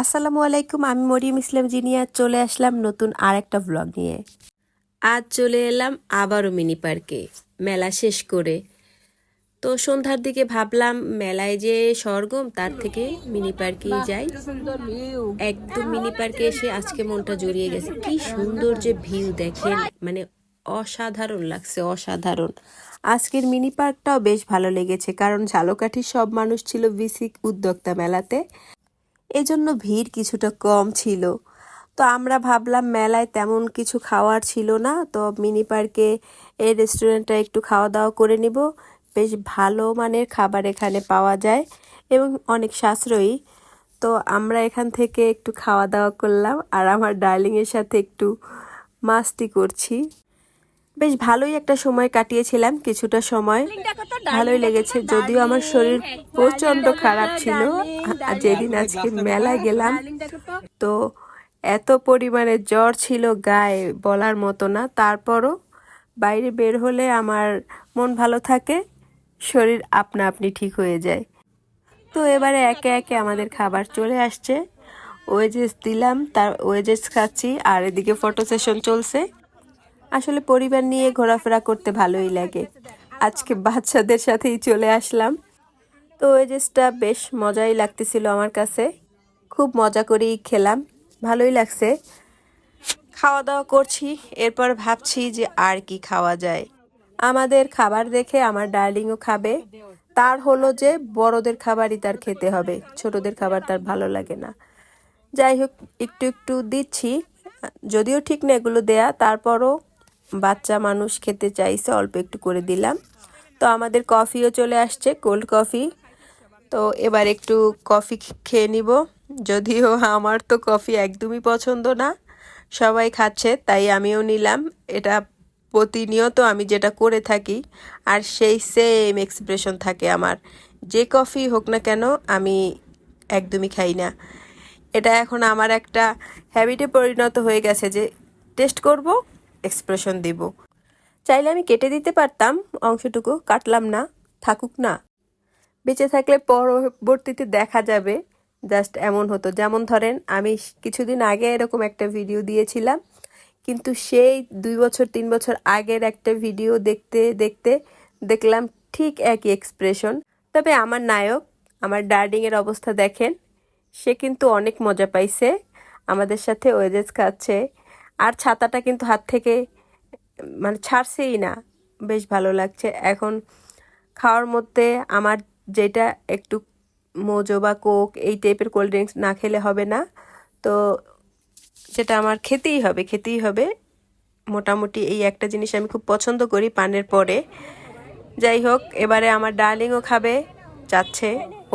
আসসালামু আলাইকুম, আমি মরিয়ম ইসলাম জিনিয়া চলে আসলাম নতুন আর একটা ব্লগ নিয়ে। আজ চলে এলাম আবারও মিনি পার্কে মেলা শেষ করে। তো সন্ধ্যার দিকে ভাবলাম, মেলায় যে সরগম তার থেকে মিনি পার্কেই যাই। একদম মিনি পার্কে এসে আজকে মনটা জড়িয়ে গেছে। কি সুন্দর যে ভিউ দেখেন মানে অসাধারণ লাগছে, অসাধারণ। আজকের মিনি পার্কটাও বেশ ভালো লেগেছে, কারণ ঝালকাঠির সব মানুষ ছিল বিসিক উদ্যোক্তা মেলাতে। এজন্য ভিড় কিছুটা কম ছিল। তো আমরা ভাবলাম মেলায় তেমন কিছু খাওয়ার ছিল না, তো মিনি পার্কে এই রেস্টুরেন্টটা একটু খাওয়া দাওয়া করে নিব। বেশ ভালো মানের খাবার এখানে পাওয়া যায় এবং অনেক সাশ্রয়ী। তো আমরা এখান থেকে একটু খাওয়া দাওয়া করলাম আর আমার ডার্লিংয়ের সাথে একটু মাস্তি করছি। বেশ ভালোই একটা সময় কাটিয়েছিলাম কিছুটা সময়। ভালোই লেগেছে, যদিও আমার শরীর প্রচণ্ড খারাপ ছিল। যেদিন আজকে মেলায় গেলাম, তো এত পরিমাণে জ্বর ছিল গায়ে বলার মতো না। তারপরও বাইরে বের হলে আমার মন ভালো থাকে, শরীর আপনা আপনি ঠিক হয়ে যায়। তো এবারে একে একে আমাদের খাবার চলে আসছে। ওয়েজেস দিলাম, তার ওয়েজেস খাচ্ছি, আর এদিকে ফটো সেশন চলছে। আসলে পরিবার নিয়ে ঘোরাফেরা করতে ভালোই লাগে। আজকে বাচ্চাদের সাথেই চলে আসলাম। তো ওয়েজেসটা বেশ মজাই লাগতেছিল আমার কাছে। খুব মজা করেই খেলাম। ভালোই লাগছে। খাওয়া দাওয়া করছি, এরপর ভাবছি যে আর কি খাওয়া যায়। আমাদের খাবার দেখে আমার ডার্লিংও খাবে। তার হলো যে বড়দের খাবারই তার খেতে হবে। ছোটদের খাবার তার ভালো লাগে না। যাই হোক, একটু একটু দিচ্ছি। যদিও ঠিক না এগুলো দেয়া, তারপরও বাচ্চা মানুষ খেতে চাইছে, অল্প একটু করে দিলাম। তো আমাদের কফিও চলে আসছে, কোল্ড কফি। তো এবার একটু কফি খেয়ে নিব। যদিও আমার তো কফি একদমই পছন্দ না, সবাই খাচ্ছে, তাই আমিও নিলাম। এটা প্রতিনিয়ত আমি যেটা করে থাকি, আর সেই সেম এক্সপ্রেশন থাকে আমার। যে কফি হোক না কেন, আমি একদমই খাই না। এটা এখন আমার একটা হ্যাবিটে পরিণত হয়ে গেছে যে টেস্ট করব এক্সপ্রেশন দিব। চাইলে আমি কেটে দিতে পারতাম, অংশটুকু কাটলাম না, থাকুক না। বেঁচে থাকলে পরবর্তীতে দেখা যাবে জাস্ট এমন হতো। যেমন ধরেন, আমি কিছুদিন আগে এরকম একটা ভিডিও দিয়েছিলাম, কিন্তু সেই দুই বছর, তিন বছর আগের একটা ভিডিও দেখতে দেখতে দেখলাম ঠিক একই এক্সপ্রেশন তবে আমার নায়ক, আমার ডার্ডিংয়ের অবস্থা দেখেন, সে কিন্তু অনেক মজা পাইছে। আমাদের সাথে ওয়েজেস খাচ্ছে আর ছাতাটা কিন্তু হাত থেকে মানে ছাড়ছেই না। বেশ ভালো লাগছে। এখন খাওয়ার মধ্যে আমার যেটা একটু মোজো বা কোক এই টাইপের কোল্ড ড্রিঙ্কস না খেলে হবে না। তো সেটা আমার খেতেই হবে খেতেই হবে। মোটামুটি এই একটা জিনিস আমি খুব পছন্দ করি পানের পরে। যাই হোক, এবারে আমার ডার্লিংও খাবে, যাচ্ছে।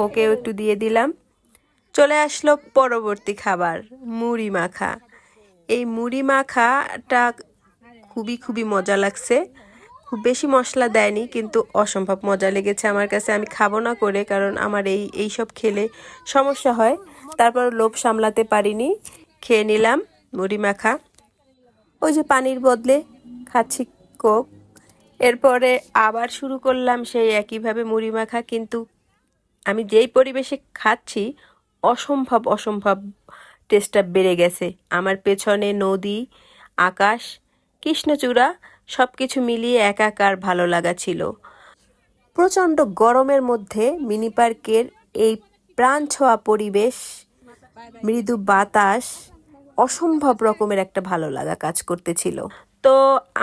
ওকেও একটু দিয়ে দিলাম। চলে আসলো পরবর্তী খাবার, মুড়ি মাখা। এই মুড়ি মাখাটা খুবই খুবই মজা লাগছে। খুব বেশি মশলা দেয়নি, কিন্তু অসম্ভব মজা লেগেছে আমার কাছে। আমি খাব না করে, কারণ আমার এই এই সব খেলে সমস্যা হয়। তারপর লোভ সামলাতে পারিনি, খেয়ে নিলাম মুড়ি মাখা। ওই যে পানির বদলে খাচ্ছি কোক। এরপরে আবার শুরু করলাম সেই একইভাবে মুড়ি মাখা, কিন্তু আমি যেই পরিবেশে খাচ্ছি, অসম্ভব অসম্ভব টেস্টটা বেড়ে গেছে। আমার পেছনে নদী, আকাশ, কৃষ্ণচূড়া সব কিছু মিলিয়ে একাকার ভালো লাগা ছিল। প্রচণ্ড গরমের মধ্যে মিনি পার্কের এই প্রাণ ছোঁয়া পরিবেশ, মৃদু বাতাস, অসম্ভব রকমের একটা ভালো লাগা কাজ করতেছিল। তো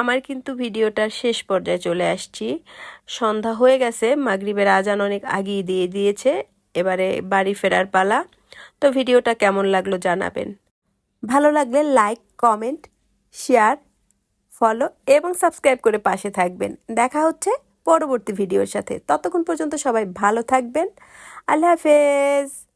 আমার কিন্তু ভিডিওটার শেষ পর্যায়ে চলে আসছি। সন্ধ্যা হয়ে গেছে, মাগরিবের আজান অনেক আগিয়ে দিয়ে দিয়েছে, এবারে বাড়ি ফেরার পালা। তো ভিডিওটা কেমন লাগল জানাবেন। ভালো লাগলে লাইক, কমেন্ট, শেয়ার, ফলো এবং সাবস্ক্রাইব করে পাশে থাকবেন। দেখা হচ্ছে পরবর্তী ভিডিওর সাথে। ততক্ষণ পর্যন্ত সবাই ভালো থাকবেন। আল্লাহ হাফেজ।